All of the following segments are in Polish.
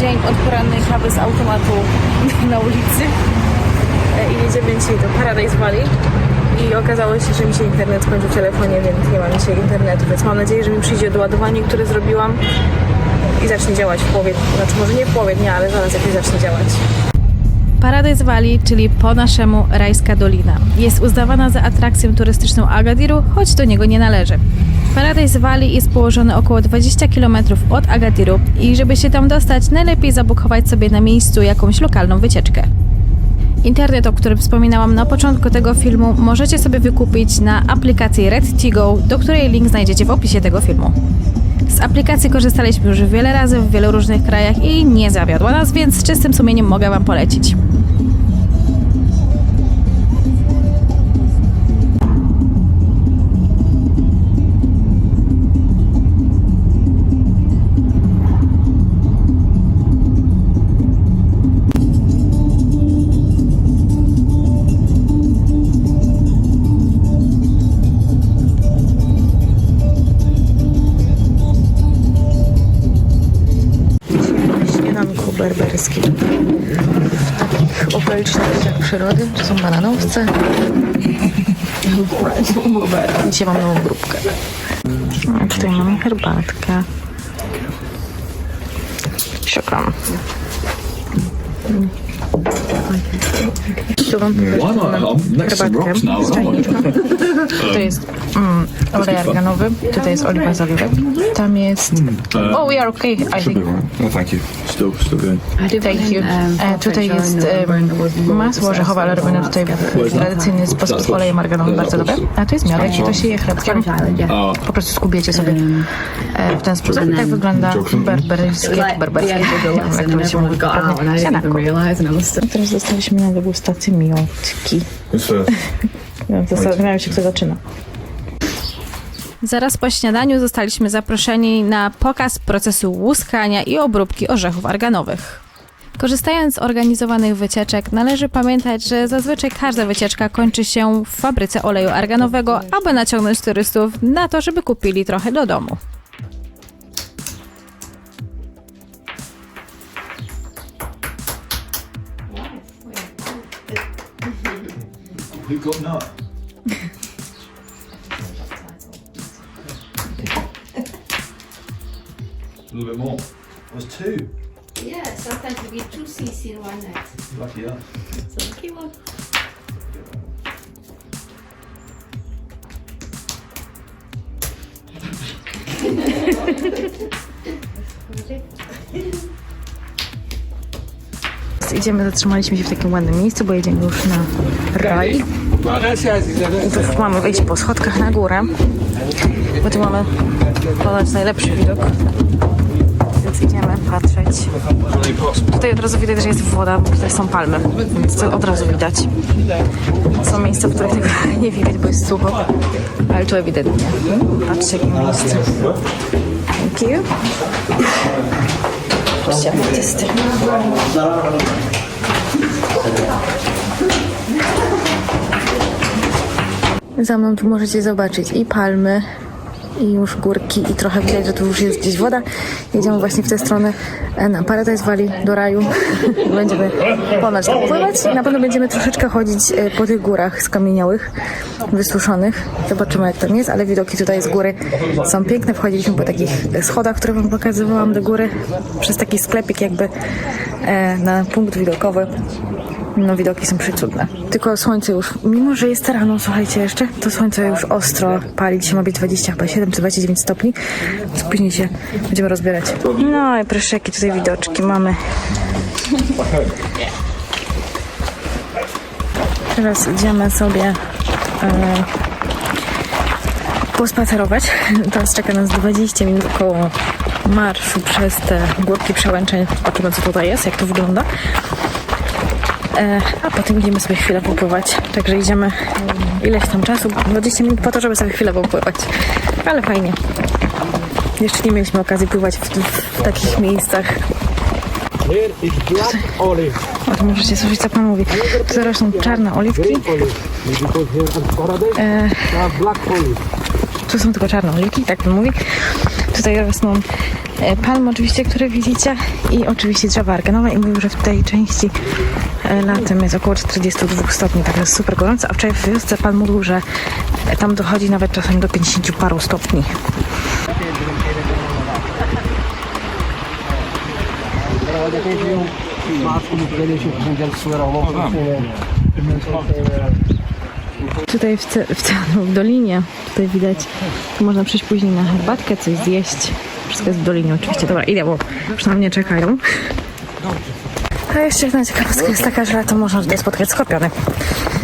dzień od porannej kawy z automatu na ulicy. E, i jedziemy dzisiaj do Paradise Valley. I okazało się, że mi się internet skończył w telefonie, więc nie mam dzisiaj internetu, więc mam nadzieję, że mi przyjdzie doładowanie, które zrobiłam. I zacznie działać w połowie, znaczy może nie w połowie dnia, ale zaraz jakoś zacznie działać. Paradise Valley, czyli po naszemu Rajska Dolina, jest uznawana za atrakcję turystyczną Agadiru, choć do niego nie należy. Paradise Valley jest położony około 20 km od Agadiru i żeby się tam dostać, najlepiej zabukować sobie na miejscu jakąś lokalną wycieczkę. Internet, o którym wspominałam na początku tego filmu, możecie sobie wykupić na aplikacji RedTigo, do której link znajdziecie w opisie tego filmu. Z aplikacji korzystaliśmy już wiele razy w wielu różnych krajach i nie zawiodła nas, więc z czystym sumieniem mogę Wam polecić. Berberskie. W takich okolicznościach przyrody. To są bananowce. Dzisiaj mam nową grupkę. A tutaj mamy herbatkę. Szukam. Tu to herbatkę rocks now. z czajniczka. To jest mm, olej arganowy, tutaj jest oliwa z oliwek. Tam jest... Oh, we are okay, I Should think. No, thank you. Still, still good. Thank you. E, tutaj jest e, masło orzechowe, ale robione tutaj w tradycyjny sposób z olejem arganowym, bardzo dobre. A to jest miodek i to się je chlebkiem. Po prostu skubiecie sobie e, w ten sposób. I tak wygląda berberskie, berberskie, jak to się mówi, poprawnie, śniadanko. Teraz dostaliśmy na degustację miotki. Zastanawiam się, kto zaczyna. Zaraz po śniadaniu zostaliśmy zaproszeni na pokaz procesu łuskania i obróbki orzechów arganowych. Korzystając z organizowanych wycieczek, należy pamiętać, że zazwyczaj każda wycieczka kończy się w fabryce oleju arganowego, aby naciągnąć turystów na to, żeby kupili trochę do domu. Who got nut? A little bit more. There's two. Yeah, sometimes we get two cc in one night. Lucky us. So keep on. Idziemy, zatrzymaliśmy się w takim ładnym miejscu, bo jedziemy już na raj. Mamy wejść po schodkach na górę, bo tu mamy najlepszy widok. Więc idziemy patrzeć. Tutaj od razu widać, że jest woda, bo tutaj są palmy, więc to od razu widać. Są miejsca, w których tego nie widać, bo jest sucho, ale tu ewidentnie. Patrzcie, jakie miejsce. Thank you. Artysty. Za mną tu możecie zobaczyć i palmy, i już górki, i trochę widać, że tu już jest gdzieś woda. Jedziemy właśnie w tę stronę e, na Paradise Valley, do raju. będziemy ponoć tam pływać na pewno będziemy troszeczkę chodzić e, po tych górach skamieniałych, wysuszonych. Zobaczymy jak tam jest, ale widoki tutaj z góry są piękne. Wchodziliśmy po takich schodach, które wam pokazywałam do góry, przez taki sklepik jakby e, na punkt widokowy. No widoki są przecudne. Tylko słońce już, mimo że jest rano, słuchajcie jeszcze, to słońce już ostro pali. Dzisiaj ma być 20, chyba 7 czy 29 stopni. Więc później się będziemy rozbierać. No i proszę, jakie tutaj widoczki mamy. Teraz idziemy sobie e, pospacerować. Teraz czeka nas 20 minut koło marszu przez te górki przełęczeń. Zobaczymy, co tutaj jest, jak to wygląda. E, a potem idziemy sobie chwilę popływać. Także idziemy ileś tam czasu, 20 minut po to, żeby sobie chwilę popływać. Ale fajnie. Jeszcze nie mieliśmy okazji pływać w, w takich miejscach. O, to możecie słyszeć, co pan mówi. Tu zaraz są czarne oliwki. E, Tu są tylko czarne oliwki, tak to mówi. Tutaj rosną e, palmy oczywiście, które widzicie i oczywiście drzewa arganowe i mówił, że w tej części e, latem jest około 42 stopni, także jest super gorąco, a wczoraj w wiosce pan mówił, że tam dochodzi nawet czasami do 50 paru stopni. Tutaj w, ce- w centrum, w dolinie, tutaj widać, można przyjść później na herbatkę, coś zjeść. Wszystko jest w dolinie oczywiście. Dobra, idę, bo już na mnie czekają. A jeszcze jedna ciekawostka jest taka, że latem można tutaj spotkać skorpiony.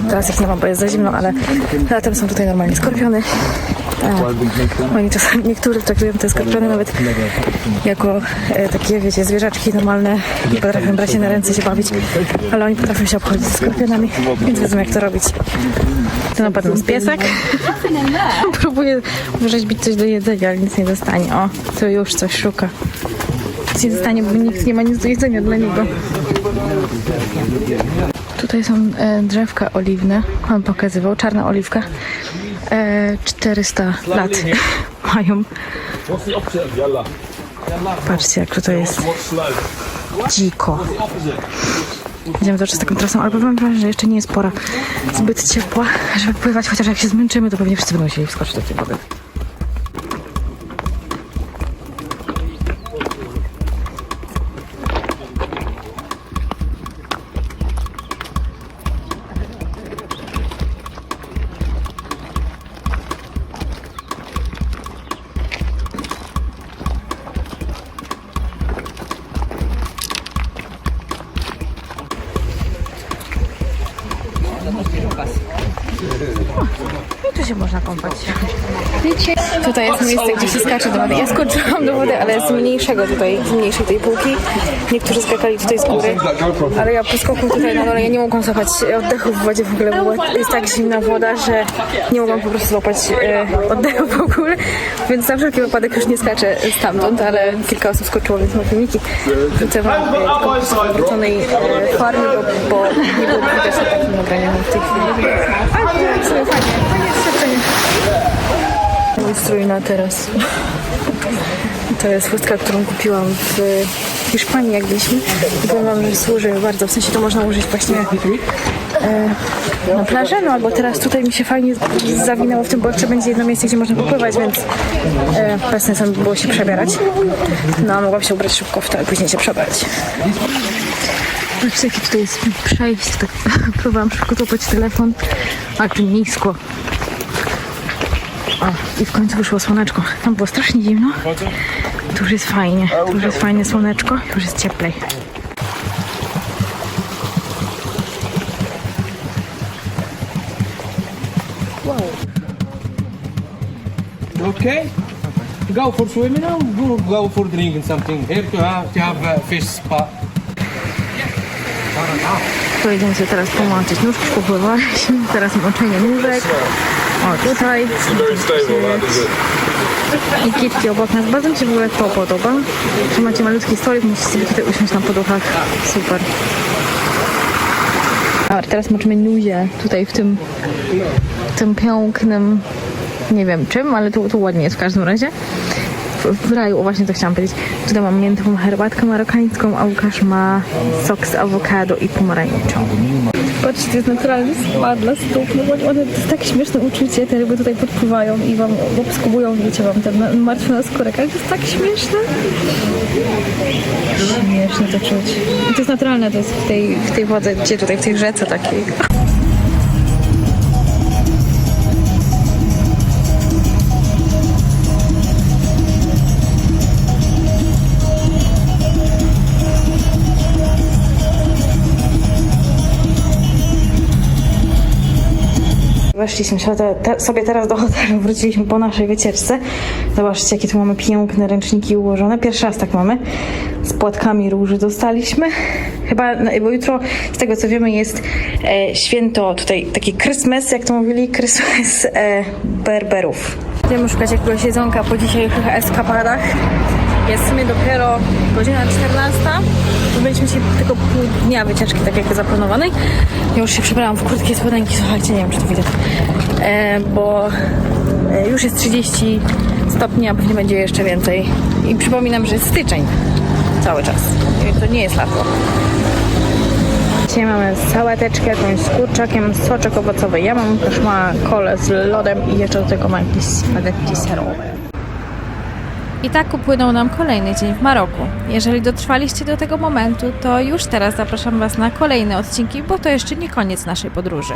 Teraz ich nie ma, bo jest za zimno, ale latem są tutaj normalnie skorpiony. E, oni czasami, niektórzy traktują te skorpiony nawet jako e, takie, wiecie, zwierzaczki normalne i potrafią brać je na ręce się bawić, ale oni potrafią się obchodzić ze skorpionami, więc wiedzą jak to robić. To na pewno jest piesek. Próbuje wyrzeźbić coś do jedzenia, ale nic nie dostanie. O, to już coś szuka. Nic nie dostanie, bo nikt nie ma nic do jedzenia dla niego. Tutaj są e, drzewka oliwne. Pan pokazywał, czarna oliwka. E, 400 lat mają. Patrzcie, jak tutaj jest dziko. Idziemy cały czas taką trasą, ale powiem wam, że jeszcze nie jest pora zbyt ciepła, żeby pływać, chociaż jak się zmęczymy, to pewnie wszyscy będą chcieli wskoczyć do tej wody. Tutaj jest miejsce, gdzie się skacze do wody. Ja skoczyłam do wody, ale z mniejszego tutaj, z mniejszej tej półki. Niektórzy skakali tutaj z góry, ale ja po skoku tutaj na dole, ja nie mogłam złapać oddechu w wodzie w ogóle, bo jest tak zimna woda, że nie mogłam po prostu złapać e, oddechu w ogóle, więc na wszelki wypadek już nie skaczę stamtąd, ale kilka osób skoczyło, więc mam filmiki. Wrócę wam e, wróconej e, farmy, bo, bo nie było widać na takim nagraniu w tej chwili. Ale fajnie, fajnie doświadczenie. Mój strój na teraz. To jest chustka, którą kupiłam w Hiszpanii, jak byliśmy. I powiem wam, że służy bardzo. W sensie to można użyć właśnie e, na plaży, no albo teraz tutaj mi się fajnie zawinęło w tym, bo jeszcze będzie jedno miejsce, gdzie można popływać, więc e, bez sensu by było się przebierać. No, mogłam się ubrać szybko w to, a później się przebrać. Patrzcie, jakie tutaj jest przejście. Tak próbowałam szybko złapać telefon, a tu nisko. O, i w końcu wyszło słoneczko. Tam było strasznie zimno. Tu już jest fajnie. Tu już jest fajne słoneczko. Tu już jest cieplej. Okay. Go for swimming or go, go for drinking something? Here to have, to have a fish spa. Pojedziemy sobie teraz połączyć nóżki, popływaliśmy. Teraz moczenie nóżek. O, tutaj. I kitki obok nas. Bardzo mi się w ogóle to podoba. Że macie malutki stolik, musicie sobie tutaj usiąść na poduchach. Super. A teraz moczymy nuzie tutaj w tym, w tym pięknym, nie wiem czym, ale tu, tu ładnie jest w każdym razie. W, w raju, o właśnie to chciałam powiedzieć. Tutaj mam miętową herbatkę marokańską, a Łukasz ma sok z awokado i pomarańczą. Patrzcie, to jest naturalny spa dla stóp. No one, to jest tak śmieszne uczucie, te ryby tutaj podpływają i wam obskubują, wiecie, wam ten na- martwy naskórek, ale to jest tak śmieszne. Śmieszne to czuć. I to jest naturalne, to jest w tej, w tej wodze, gdzie tutaj, w tej rzece takiej. Weszliśmy sobie teraz do hotelu, wróciliśmy po naszej wycieczce. Zobaczcie, jakie tu mamy piękne ręczniki ułożone. Pierwszy raz tak mamy. Z płatkami róży dostaliśmy. Chyba, bo jutro, z tego co wiemy, jest e, święto tutaj, taki Christmas, jak to mówili, Christmas e, Berberów. Będziemy szukać jakiegoś jedzonka po dzisiejszych eskapadach. Jest w sumie dopiero godzina 14. Byliśmy dzisiaj tylko pół dnia wycieczki, tak jak zaplanowanej. Już się przebrałam w kurtki i spodenki, słuchajcie, nie wiem czy to widać. E, bo E, Już jest 30 stopni, a pewnie będzie jeszcze więcej. I przypominam, że jest styczeń cały czas. To nie jest lato. Dzisiaj mamy sałateczkę, jakąś z kurczakiem, soczek owocowy. Ja mam też ma kolę z lodem i jeszcze do tego ma jakieś spaghetti serowe. I tak upłynął nam kolejny dzień w Maroku. Jeżeli dotrwaliście do tego momentu, to już teraz zapraszam Was na kolejne odcinki, bo to jeszcze nie koniec naszej podróży.